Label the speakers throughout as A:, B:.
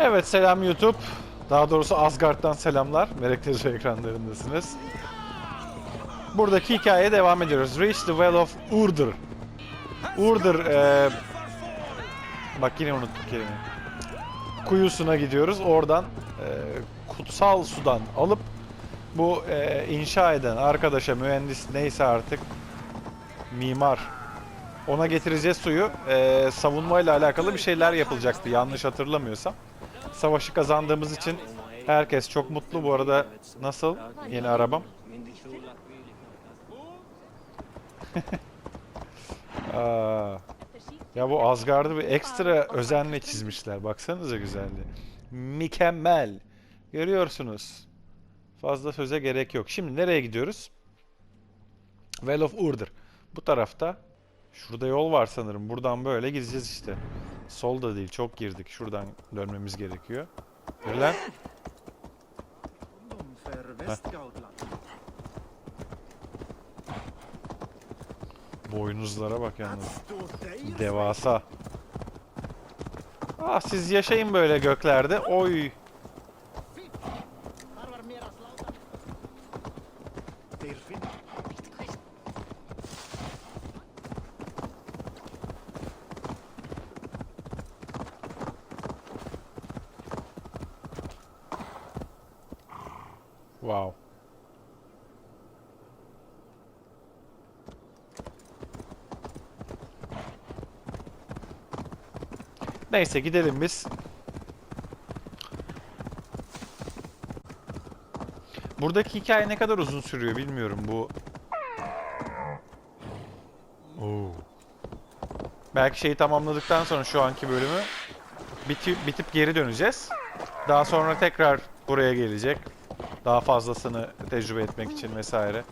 A: Evet selam YouTube. Daha doğrusu Asgard'dan selamlar. Melek Tecrübe ekranlarındasınız. Buradaki hikayeye devam ediyoruz. Reach the Well of Urdur. Urdur, eee bak yine unuttuk kelimeyi. Kuyusuna gidiyoruz. Oradan eee, kutsal sudan alıp bu eee, inşa eden arkadaşa, mühendis neyse artık mimar ona getireceğiz suyu. Eee savunmayla alakalı bir şeyler yapılacaktı yanlış hatırlamıyorsam. Savaşı kazandığımız için herkes çok mutlu. Bu arada nasıl yeni arabam? Aa, ya bu Asgard'ı bir ekstra özenle çizmişler. Baksanıza güzelliği. Mükemmel. Görüyorsunuz. Fazla söze gerek yok. Şimdi nereye gidiyoruz? Well of Urdur. Bu tarafta. Şurada yol var sanırım. Buradan böyle gideceğiz işte. Solda değil. Çok girdik. Şuradan dönmemiz gerekiyor. Yürü lan. Boynuzlara bak yalnız. Devasa. Ah siz yaşayın böyle göklerde. Oy. Neyse gidelim biz. Buradaki hikaye ne kadar uzun sürüyor bilmiyorum bu. Oo. Belki şeyi tamamladıktan sonra şu anki bölümü bitip, bitip geri döneceğiz. Daha sonra tekrar buraya gelecek. Daha fazlasını tecrübe etmek için vesaire.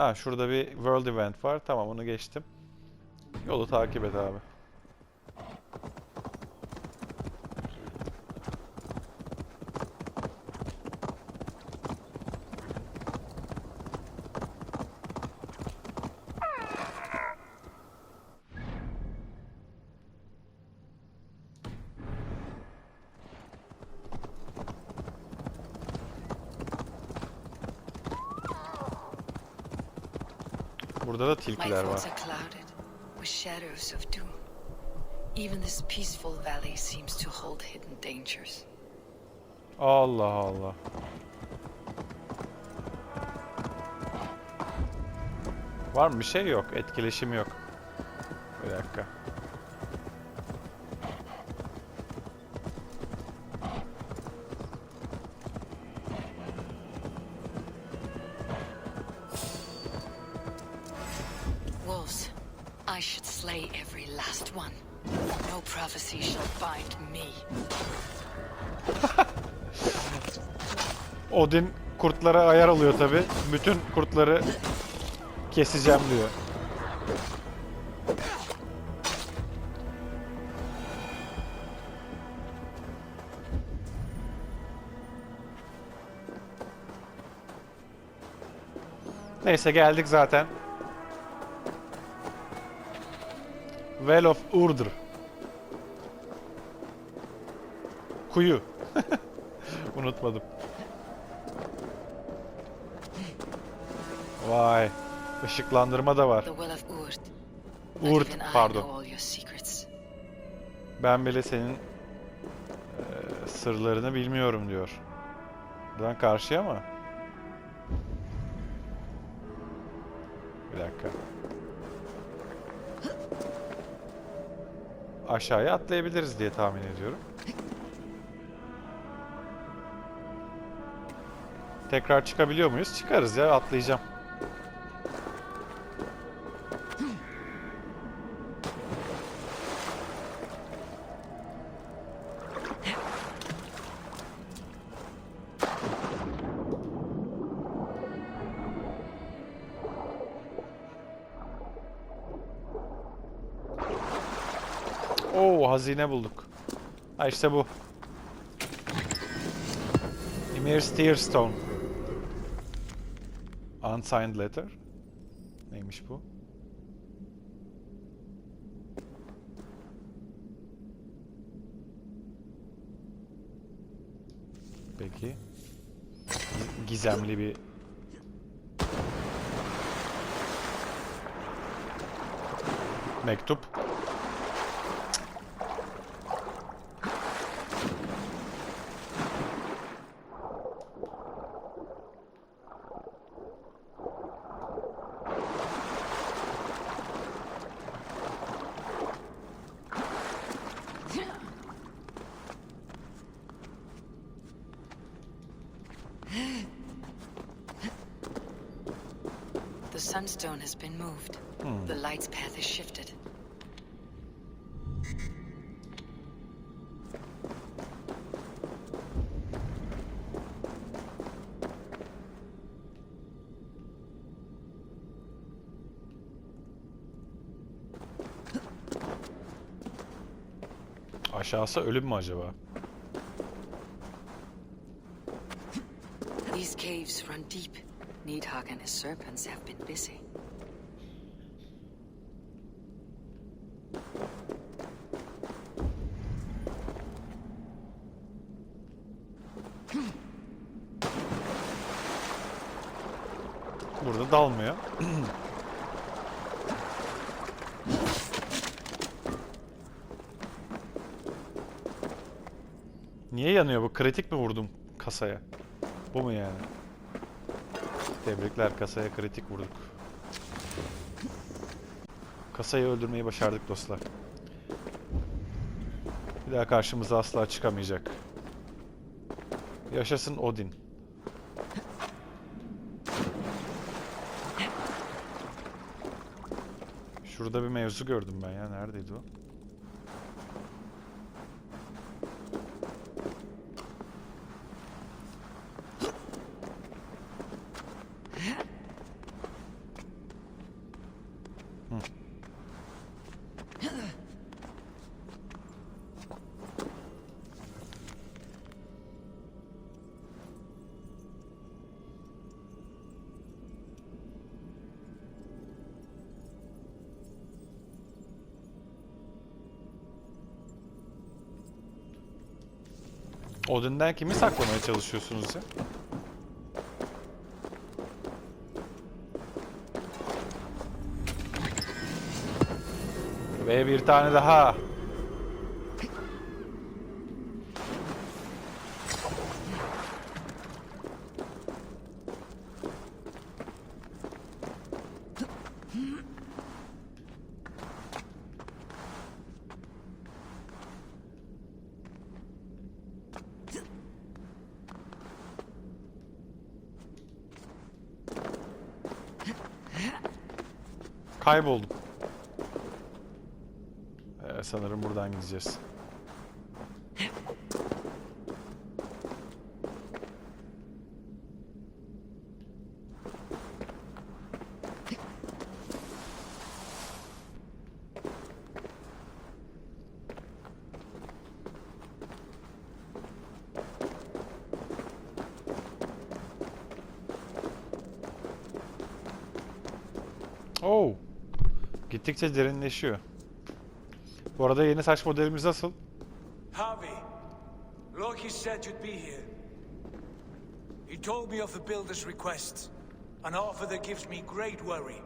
A: Ha şurada bir world event var. Tamam onu geçtim. Yolu takip et abi. Burada da
B: My
A: tilkiler var.
B: thoughts are clouded with shadows of doom. Even this peaceful valley seems to hold hidden dangers.
A: Allah Allah. Var mı bir şey yok. Etkileşim yok.
B: I should slay every last one. No prophecy shall bind me.
A: Odin kurtlara ayar alıyor tabi. Bütün kurtları keseceğim diyor. Neyse geldik zaten. Well of Urdur. Kuyu. Unutmadım. Vay. Işıklandırma da var.
B: Urd.
A: Pardon. Ben bile senin eee, sırlarını bilmiyorum diyor. Buradan karşıya mı? Bir dakika. Aşağıya atlayabiliriz diye tahmin ediyorum. Tekrar çıkabiliyor muyuz? Çıkarız ya atlayacağım. hazine bulduk. Ha işte bu. Emir Steerstone. Unsigned letter. Neymiş bu? Peki. Gizemli bir mektup.
B: The sunstone has been moved. Hmm. The light's path is shifted.
A: Aşağısı ölüm mü acaba?
B: These caves run deep. Needhog and his serpents have been busy.
A: Burada dalmıyor. Niye yanıyor bu? Kritik mi vurdum kasaya? Bu mu yani? Tebrikler kasaya kritik vurduk. Kasayı öldürmeyi başardık dostlar. Bir daha karşımıza asla çıkamayacak. Yaşasın Odin. Şurada bir mevzu gördüm ben ya. Neredeydi o? Odin'den kimi saklamaya çalışıyorsunuz ya? Ve bir tane daha. Kayboldum. Ee, sanırım buradan gideceğiz. Gittikçe derinleşiyor. Bu arada yeni saç modelimiz nasıl?
C: Harvey, Loki said you'd be here. He told me of the Builder's request, an offer that gives me great worry.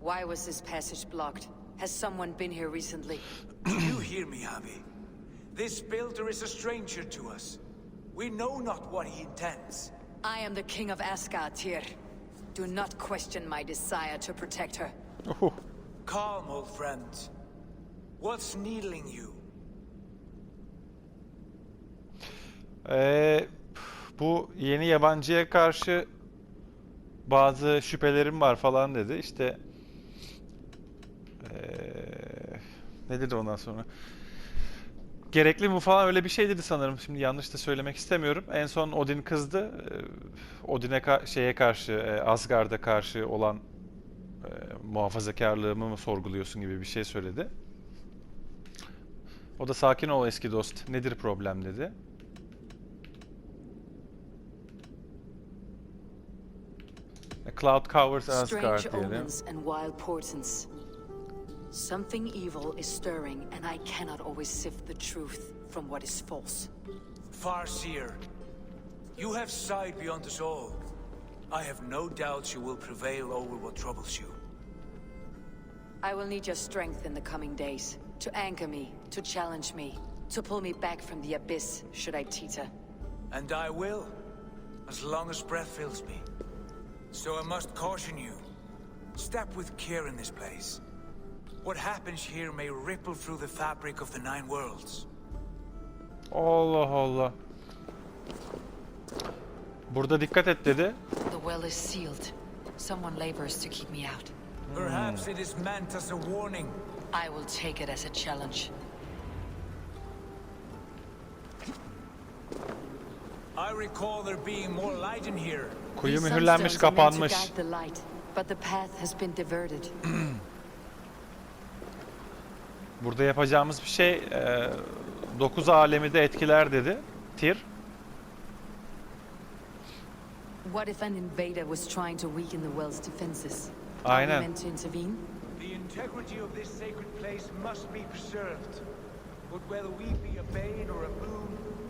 B: Why was this passage blocked? Has someone been here recently?
C: Do you hear me, Harvey? This Builder is a stranger to us. We know not what he intends.
B: I am the king of Asgard, Tyr. Do not question my desire to protect her.
A: Uhu.
C: Calm, old friend. What's needling you?
A: Ee, bu yeni yabancıya karşı bazı şüphelerim var falan dedi. İşte ee, ne dedi ondan sonra? Gerekli mi falan öyle bir şey dedi sanırım. Şimdi yanlış da söylemek istemiyorum. En son Odin kızdı. Ee, Odin'e ka- şeye karşı, e, Asgard'a karşı olan e, muhafazakarlığımı mı sorguluyorsun gibi bir şey söyledi. O da sakin ol eski dost. Nedir problem dedi. A cloud covers Asgard diyelim.
B: Something evil is stirring, and I cannot always sift the truth from what is false.
C: Farseer. You have sight beyond us all. I have no doubts you will prevail over what troubles you.
B: I will need your strength in the coming days. To anchor me, to challenge me, to pull me back from the abyss, should I teeter.
C: And I will, as long as breath fills me. So I must caution you. Step with care in this place. What happens here may ripple through the fabric of the Nine Worlds.
A: Allah Allah. Burada dikkat et dedi.
B: The well is sealed. Someone labors to keep me out.
C: Perhaps it is meant as a warning.
B: I will take it as a challenge.
C: I recall there being more light in here.
A: Kuyu
B: These
A: mühürlenmiş,
B: sunstones are meant to
A: kapanmış.
B: the light, but the path has been diverted.
A: Burada yapacağımız bir şey e, 9 alemi de etkiler dedi. Tir.
B: What if an invader was trying to weaken the well's defenses?
A: Aynen.
B: meant to intervene?
C: The integrity of this sacred place must be preserved. But whether we be a bane or a boon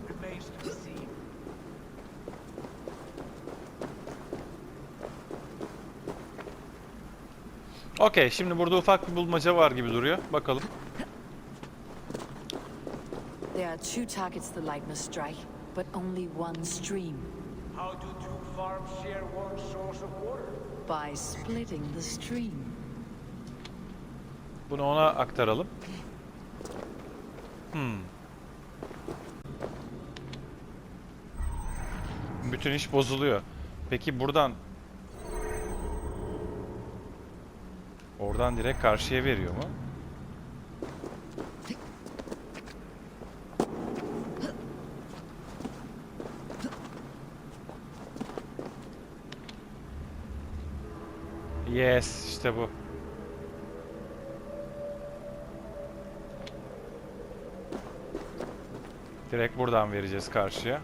C: remains to be seen.
A: Okey şimdi burada ufak bir bulmaca var gibi duruyor. Bakalım.
B: There are two targets the light must strike, but only one stream.
C: How do two farms share one source of water?
B: By splitting the stream.
A: Bunu ona aktaralım. Hmm. Bütün iş bozuluyor. Peki buradan Oradan direkt karşıya veriyor mu? Yes, işte bu. Direkt buradan vereceğiz karşıya.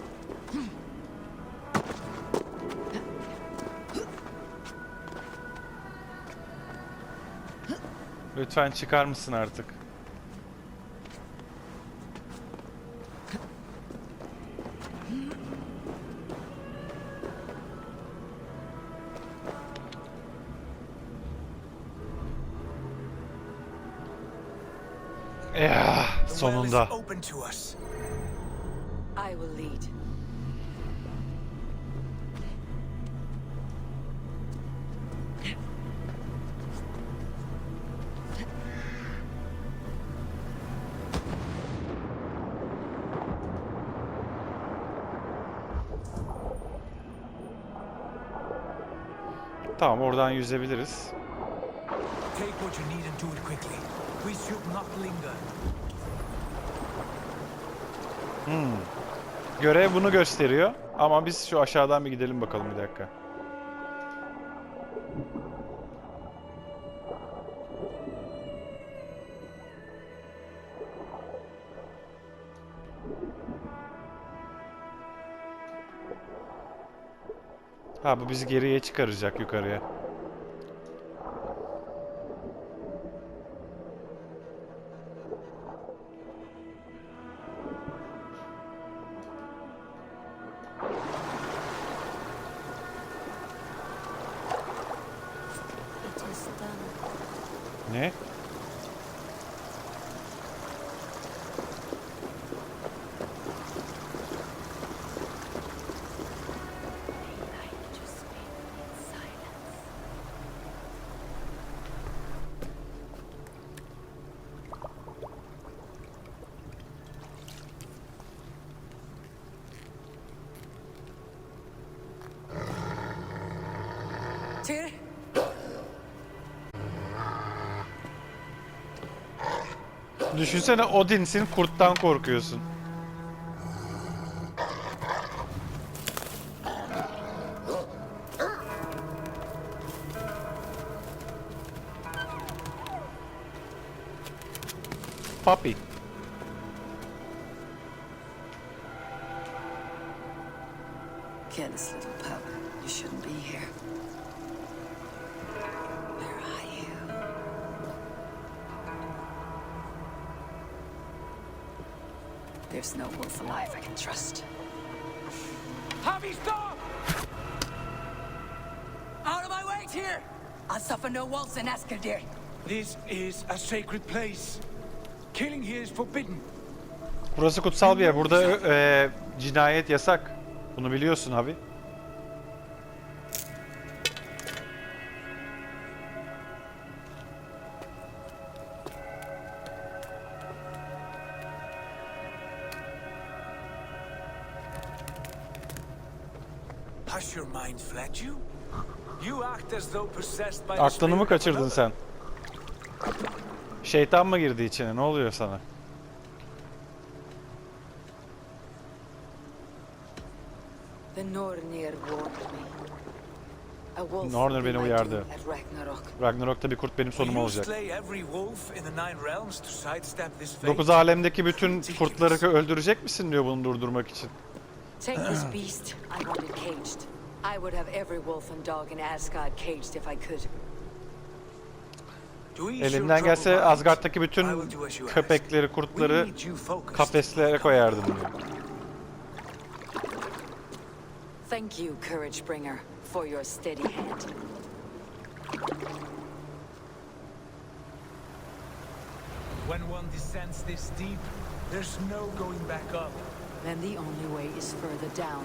A: Lütfen çıkar mısın artık? Sonunda.
C: open to us.
B: I will lead.
A: Tamam oradan yüzebiliriz.
C: Take what you need and do it quickly. We should not linger.
A: Görev bunu gösteriyor. Ama biz şu aşağıdan bir gidelim bakalım bir dakika. Ha bu bizi geriye çıkaracak yukarıya.
B: Yeah.
A: Düşünsene Odin'sin kurttan korkuyorsun.
B: No wolf alive I can trust.
C: Javi, stop!
B: Out of my way, Tyr! I'll suffer no wolves in Askadir.
C: This is a sacred place. Killing here is forbidden.
A: Burası kutsal bir yer. Burada e, cinayet yasak. Bunu biliyorsun abi. Aklını mı kaçırdın sen? Şeytan mı girdi içine? Ne oluyor sana?
B: Be
A: beni uyardı. Ragnarok'ta bir kurt benim sonum olacak. Dokuz alemdeki bütün kurtları öldürecek misin diyor bunu durdurmak için.
B: I would have every wolf and dog in Asgard caged if I could.
C: Troubled
A: gelse Asgard'daki bütün köpekleri, kurtları kafeslere koyardım diyor.
B: Thank you, Courage Bringer, for your steady hand.
C: When one descends this deep, there's no going back up.
B: Then the only way is further down.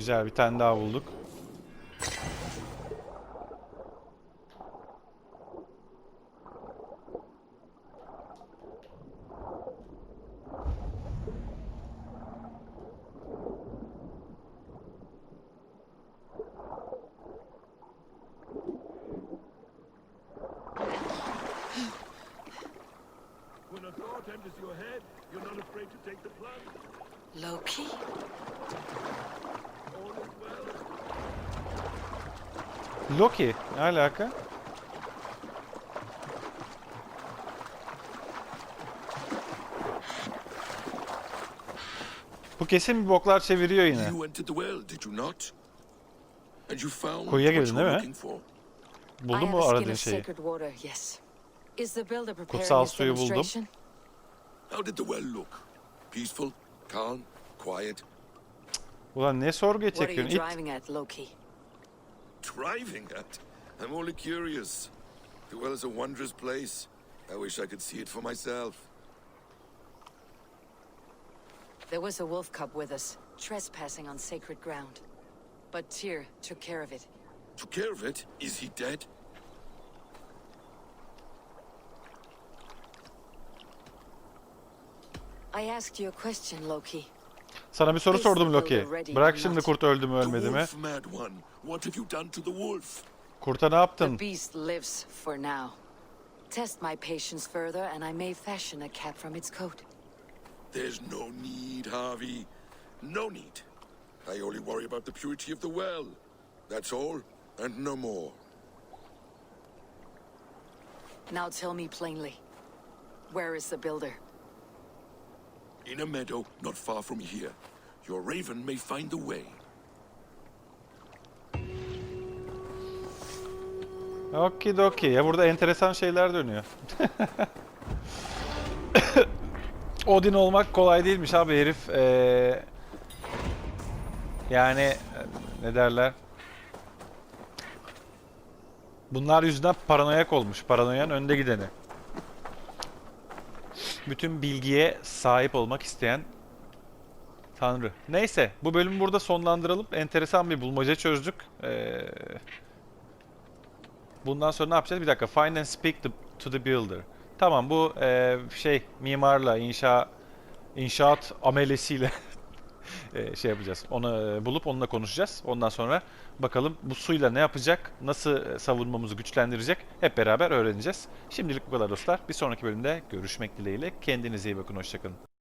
A: Güzel bir tane daha bulduk.
B: Loki?
A: Loki ne alaka? Bu kesin bir boklar çeviriyor yine.
D: You entered the well, did you not? And you found
A: Kuyuya
D: what
A: girdin
D: you were
A: değil mi?
D: looking for.
B: I
A: Buldun mu aradığın şeyi?
B: sacred water, yes. Is the builder preparing
A: Kutsal suyu buldum.
D: How did the well look? Peaceful, calm, quiet,
A: Ulan ne sorguya
B: What are you
A: çekiyorsun? İt.
B: driving at, Loki?
D: driving at? I'm only curious. The well is a wondrous place. I wish I could see it for myself.
B: There was a wolf cub with us, trespassing on sacred ground. But Tyr took care of it.
D: Took care of it? Is he dead?
B: I asked you a question, Loki.
A: Sana bir soru sordum Loki. Bırak şimdi kurt öldü mü ölmedi mi?
D: wolf, mad one. What have you done to the wolf?
A: Kurta ne
B: The
A: yaptın?
B: beast lives for now. Test my patience further, and I may fashion a cap from its coat.
D: There's no need, Harvey. No need. I only worry about the purity of the well. That's all, and no more.
B: Now tell me plainly, where is the builder?
D: In a meadow not far from here. Your raven may find the way.
A: Okidoki. Ya burada enteresan şeyler dönüyor. Odin olmak kolay değilmiş abi herif. eee, yani ne derler? Bunlar yüzünden paranoyak olmuş. Paranoyan önde gideni. Bütün bilgiye sahip olmak isteyen Tanrı. Neyse bu bölümü burada sonlandıralım. Enteresan bir bulmaca çözdük. Eee Bundan sonra ne yapacağız? Bir dakika. Find and speak to, to the builder. Tamam bu e, şey mimarla inşa inşaat amelesiyle e, şey yapacağız. Onu e, bulup onunla konuşacağız. Ondan sonra bakalım bu suyla ne yapacak, nasıl e, savunmamızı güçlendirecek hep beraber öğreneceğiz. Şimdilik bu kadar dostlar. Bir sonraki bölümde görüşmek dileğiyle. Kendinize iyi bakın. Hoşçakalın.